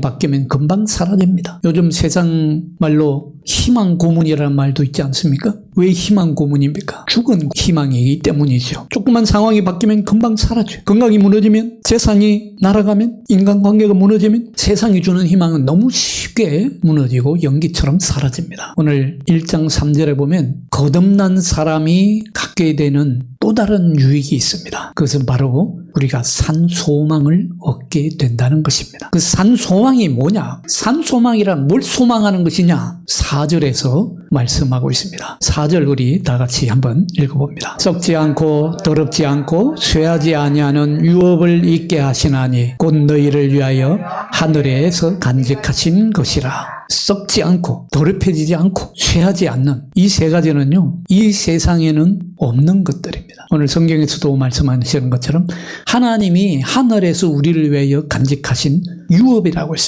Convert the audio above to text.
바뀌면 금방 사라집니다. 요즘 세상 말로 희망 고문이라는 말도 있지 않습니까? 왜 희망 고문입니까? 죽은 희망이기 때문이죠. 조그만 상황이 바뀌면 금방 사라져요. 건강이 무너지면 재산이 날아가면 인간관계가 무너지면 세상이 주는 희망은 너무 쉽게 무너지고 연기처럼 사라집니다. 오늘 1장 3절에 보면 거듭난 사람이 갖게 되는 또 다른 유익이 있습니다. 그것은 바로 우리가 산 소망을 얻게 된다는 것입니다. 그 산 소망이 뭐냐? 산 소망이란 뭘 소망하는 것이냐? 4절에서 말씀하고 있습니다. 4절 우리 다 같이 한번 읽어봅니다. 썩지 않고 더럽지 않고 쇠하지 아니하는 유업을 있게 하시나니 곧 너희를 위하여 하늘에서 간직하신 것이라. 썩지 않고 더럽혀지지 않고 쇠하지 않는 이 세 가지는요. 이 세상에는 없는 것들입니다. 오늘 성경에서도 말씀하시는 것처럼 하나님이 하늘에서 우리를 위 하여 간직하신 유업이라고 했습니다.